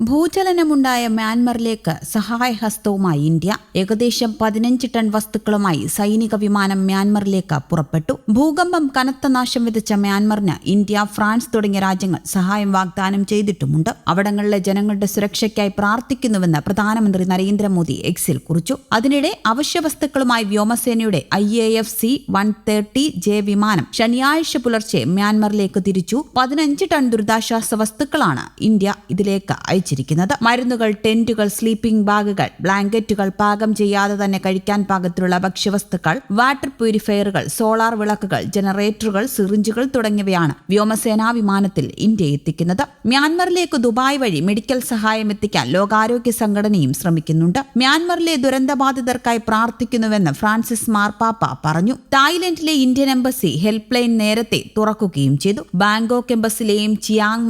ഭൂചലനമുണ്ടായ മ്യാൻമറിലേക്ക് സഹായഹസ്തവുമായി India. ഏകദേശം പതിനഞ്ച് ton വസ്തുക്കളുമായി സൈനിക വിമാനം മ്യാൻമറിലേക്ക് പുറപ്പെട്ടു. ഭൂകമ്പം കനത്ത നാശം വിതച്ച മ്യാൻമറിന് ഇന്ത്യ ഫ്രാൻസ് തുടങ്ങിയ രാജ്യങ്ങൾ സഹായം വാഗ്ദാനം ചെയ്തിട്ടുമുണ്ട്. അവിടങ്ങളിലെ ജനങ്ങളുടെ സുരക്ഷയ്ക്കായി പ്രാർത്ഥിക്കുന്നുവെന്ന് പ്രധാനമന്ത്രി നരേന്ദ്രമോദി എക്സിൽ കുറിച്ചു. അതിനിടെ അവശ്യ വസ്തുക്കളുമായി വ്യോമസേനയുടെ I A F C one thirty J വിമാനം ശനിയാഴ്ച പുലർച്ചെ മ്യാൻമറിലേക്ക് തിരിച്ചു. പതിനഞ്ച് ടൺ ദുരിതാശ്വാസ വസ്തുക്കളാണ് ഇന്ത്യ ഇതിലേക്ക് അയച്ചിരിക്കുന്നത് മരുന്നുകൾ ടെന്റുകൾ സ്ലീപ്പിംഗ് ബാഗുകൾ ബ്ലാങ്കറ്റുകൾ പാകം ചെയ്യാതെ തന്നെ കഴിക്കാൻ പാകത്തിലുള്ള ഭക്ഷ്യവസ്തുക്കൾ വാട്ടർ പ്യൂരിഫയറുകൾ സോളാർ വിളക്കുകൾ ജനറേറ്ററുകൾ സിറിഞ്ചുകൾ തുടങ്ങിയവയാണ് വ്യോമസേനാ വിമാനത്തിൽ ഇന്ത്യ എത്തിക്കുന്നത്. മ്യാൻമറിലേക്ക് ദുബായ് വഴി മെഡിക്കൽ സഹായം എത്തിക്കാൻ ലോകാരോഗ്യ സംഘടനയും ശ്രമിക്കുന്നുണ്ട്. മ്യാൻമറിലെ ദുരന്തബാധിതർക്കായി പ്രാർത്ഥിക്കുന്നുവെന്ന് ഫ്രാൻസിസ് മാർപ്പാപ്പ പറഞ്ഞു. തായ്ലൻഡിലെ ഇന്ത്യൻ എംബസി ഹെൽപ്പ് ലൈൻ നേരത്തെ തുറക്കുകയും ചെയ്തു. ബാങ്കോക്ക് എംബസിലെയും ചിയാങ്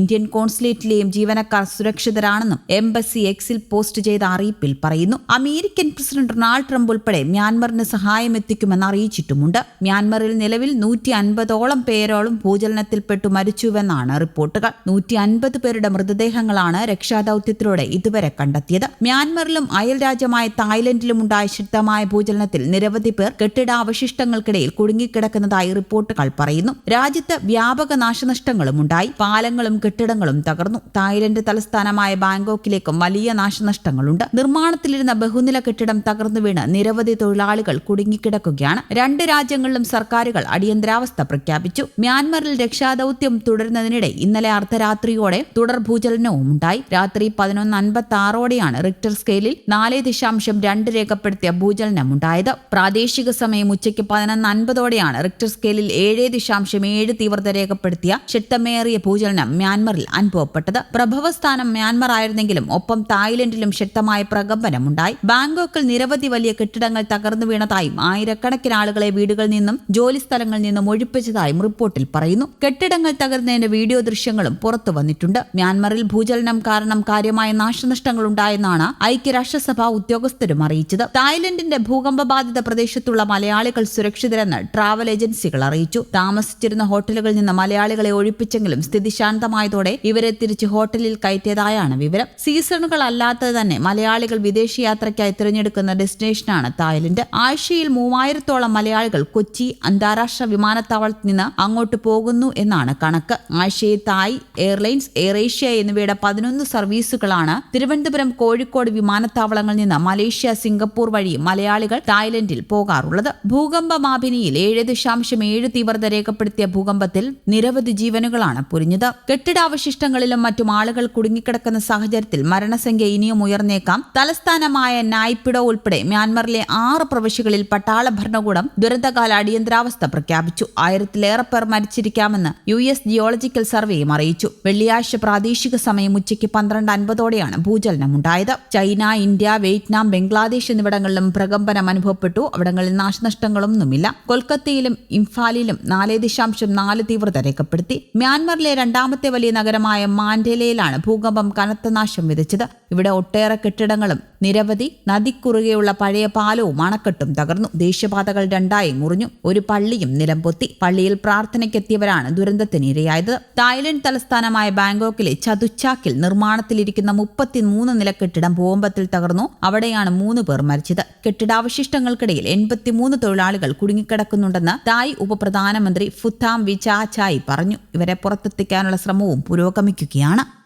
ഇന്ത്യൻ കോൺസുലേറ്റിലെയും ജീവനക്കാർ സുരക്ഷിതരാണെന്നും എംബസി എക്സിൽ പോസ്റ്റ് ചെയ്ത അറിയിപ്പിൽ പറയുന്നു. അമേരിക്കൻ പ്രസിഡന്റ് ഡൊണാൾഡ് ട്രംപ് ഉൾപ്പെടെ മ്യാൻമറിന് സഹായം എത്തിക്കുമെന്ന് അറിയിച്ചിട്ടുമുണ്ട്. മ്യാൻമറിൽ നിലവിൽ നൂറ്റി അൻപതോളം പേരോളം ഭൂചലനത്തിൽപ്പെട്ടു മരിച്ചുവെന്നാണ് റിപ്പോർട്ടുകൾ. നൂറ്റി അൻപത് പേരുടെ മൃതദേഹങ്ങളാണ് രക്ഷാദൌത്യത്തിലൂടെ ഇതുവരെ കണ്ടെത്തിയത്. മ്യാൻമറിലും അയൽ രാജ്യമായ തായ്ലൻഡിലും ഉണ്ടായ ശക്തമായ ഭൂചലനത്തിൽ നിരവധി പേർ കെട്ടിടാവശിഷ്ടങ്ങൾക്കിടയിൽ കുടുങ്ങിക്കിടക്കുന്നതായി റിപ്പോർട്ടുകൾ പറയുന്നു. രാജ്യത്ത് വ്യാപക നാശനഷ്ടങ്ങളും ഉണ്ടായി പാലങ്ങളും കെട്ടിടങ്ങളും തകർന്നു. തായ്ലൻഡ് തലസ്ഥാനമായ ബാങ്കോക്കിലേക്കും വലിയ നാശനഷ്ടങ്ങളുണ്ട്. നിർമ്മാണത്തിലിരുന്ന ബഹുനില കെട്ടിടം തകർന്നു വീണ് നിരവധി തൊഴിലാളികൾ കുടുങ്ങിക്കിടക്കുകയാണ്. രണ്ട് രാജ്യങ്ങളിലും സർക്കാരുകൾ അടിയന്തരാവസ്ഥ പ്രഖ്യാപിച്ചു. മ്യാൻമറിൽ രക്ഷാദൌത്യം തുടരുന്നതിനിടെ ഇന്നലെ അർദ്ധരാത്രിയോടെ തുടർ ഭൂചലനവും ഉണ്ടായി. രാത്രി പതിനൊന്ന് അൻപത്തി ആറോടെയാണ് റിക്ടർ സ്കെയിലിൽ നാല് ദശാംശം രണ്ട് രേഖപ്പെടുത്തിയ ഭൂചലനം ഉണ്ടായത്. പ്രാദേശിക സമയം ഉച്ചയ്ക്ക് പതിനൊന്ന് അൻപതോടെയാണ് റിക്ടർ സ്കെയിലിൽ ഏഴ് ദശാംശം ഏഴ് തീവ്രത രേഖപ്പെടുത്തിയ ശക്തമേറിയ ഭൂചലനം മ്യാൻമറിൽ അനുഭവപ്പെട്ടത്. പ്രഭവസ്ഥാനം മ്യാൻമർ ആയിരുന്നെങ്കിലും ഒപ്പം തായ്ലൻഡിലും ശക്തമായ പ്രകമ്പനമുണ്ടായി. ബാങ്കോക്കിൽ നിരവധി വലിയ കെട്ടിടങ്ങൾ തകർന്നു വീണതായും ആയിരക്കണക്കിന് ആളുകളെ വീടുകളിൽ നിന്നും ജോലി സ്ഥലങ്ങളിൽ നിന്നും ഒഴിപ്പിച്ചതായും റിപ്പോർട്ടിൽ പറയുന്നു. കെട്ടിടങ്ങൾ തകർന്നതിന്റെ വീഡിയോ ദൃശ്യങ്ങളും പുറത്തു വന്നിട്ടുണ്ട്. മ്യാൻമറിൽ ഭൂചലനം കാരണം കാര്യമായ നാശനഷ്ടങ്ങൾ ഉണ്ടായെന്നാണ് ഐക്യരാഷ്ട്രസഭ ഉദ്യോഗസ്ഥരും അറിയിച്ചത്. തായ്ലൻഡിന്റെ ഭൂകമ്പ ബാധിത പ്രദേശത്തുള്ള മലയാളികൾ സുരക്ഷിതരെന്ന് ട്രാവൽ ഏജൻസികൾ അറിയിച്ചു. താമസിച്ചിരുന്ന ഹോട്ടലുകളിൽ നിന്ന് മലയാളികളെ ഒഴിപ്പിച്ചെങ്കിലും സ്ഥിതി ശാന്തമായതോടെ ഇവരെ തിരിച്ച് ഹോട്ടലിൽ കയറ്റിയതായാണ് വിവരം. സീസണുകൾ അല്ലാത്തത് തന്നെ മലയാളികൾ വിദേശ യാത്രയ്ക്കായി തിരഞ്ഞെടുക്കുന്ന ഡെസ്റ്റിനേഷനാണ് തായ്ലൻഡ്. ആഴ്ചയിൽ മൂവായിരത്തോളം മലയാളികൾ കൊച്ചി അന്താരാഷ്ട്ര വിമാനത്താവളത്തിൽ നിന്ന് അങ്ങോട്ട് പോകുന്നു എന്നാണ് കണക്ക്. ആഴ്ചയിൽ തായ് എയർലൈൻസ് എയർ ഏഷ്യ എന്നിവയുടെ പതിനൊന്ന് സർവീസുകളാണ് തിരുവനന്തപുരം കോഴിക്കോട് വിമാനത്താവളങ്ങളിൽ നിന്ന് മലേഷ്യ സിംഗപ്പൂർ വഴി മലയാളികൾ തായ്ലൻഡിൽ പോകാറുള്ളത്. ഭൂകമ്പ മാപിനിയിൽ ഏഴ് ദശാംശം ഏഴ് തീവ്രത രേഖപ്പെടുത്തിയ ഭൂകമ്പത്തിൽ നിരവധി ജീവനുകളാണ് പൊരിഞ്ഞത് കെട്ടിടാവശിഷ്ടങ്ങളിലും മറ്റും ആളുകൾ കുടുങ്ങിക്കിടക്കുന്ന സാഹചര്യത്തിൽ മരണസംഖ്യ ഇനിയും ഉയർന്നേക്കാം. തലസ്ഥാനമായ നായ്പിഡോ ഉൾപ്പെടെ മ്യാൻമറിലെ ആറ് പ്രവിശ്യകളിൽ പട്ടാള ഭരണകൂടം ദുരന്തകാല അടിയന്തരാവസ്ഥ പ്രഖ്യാപിച്ചു. ആയിരത്തിലേറെ പേർ മരിച്ചിരിക്കാമെന്ന് യു എസ് ജിയോളജിക്കൽ സർവേയും അറിയിച്ചു. വെള്ളിയാഴ്ച പ്രാദേശിക സമയം ഉച്ചയ്ക്ക് പന്ത്രണ്ട് അൻപതോടെയാണ് ഭൂചലനമുണ്ടായത്. ചൈന ഇന്ത്യ വിയറ്റ്നാം ബംഗ്ലാദേശ് എന്നിവിടങ്ങളിലും പ്രകമ്പനം അനുഭവപ്പെട്ടു. അവിടങ്ങളിൽ നാശനഷ്ടങ്ങളൊന്നുമില്ല കൊൽക്കത്തയിലും ഇംഫാലിലും നാല് ദശാംശം നാല് തീവ്രത രേഖപ്പെടുത്തി. മ്യാൻമറിലെ രണ്ടാമത്തെ വലിയ നഗരമായ മാൻഡേലയിലാണ് ഭൂകമ്പം കനത്ത നാശം വിതച്ചത്. ഇവിടെ ഒട്ടേറെ കെട്ടിടങ്ങളും നിരവധി നദിക്കുറുകെയുള്ള പഴയ പാലവും അണക്കെട്ടും തകർന്നു. ദേശീയപാതകൾ രണ്ടായി മുറിഞ്ഞു. ഒരു പള്ളിയും നിലംപൊത്തി പള്ളിയിൽ പ്രാർത്ഥനയ്ക്കെത്തിയവരാണ് ദുരന്തത്തിന് ഇരയായത് തായ്ലൻഡ് തലസ്ഥാനമായ ബാങ്കോക്കിലെ ചതുച്ചാക്കിൽ നിർമ്മാണത്തിലിരിക്കുന്ന മുപ്പത്തിമൂന്ന് നില കെട്ടിടം ഭൂകമ്പത്തിൽ തകർന്നു. അവിടെയാണ് മൂന്ന് പേർ മരിച്ചത്. കെട്ടിടാവശിഷ്ടങ്ങൾക്കിടയിൽ എൺപത്തിമൂന്ന് തൊഴിലാളികൾ കുടുങ്ങിക്കിടക്കുന്നുണ്ടെന്ന് തായ് ഉപപ്രധാനമന്ത്രി ഫുത്താം വിചാചായി പറഞ്ഞു. ഇവരെ പുറത്തെത്തിക്കാനുള്ള ശ്രമവും പുരോഗമിക്കുകയാണ്.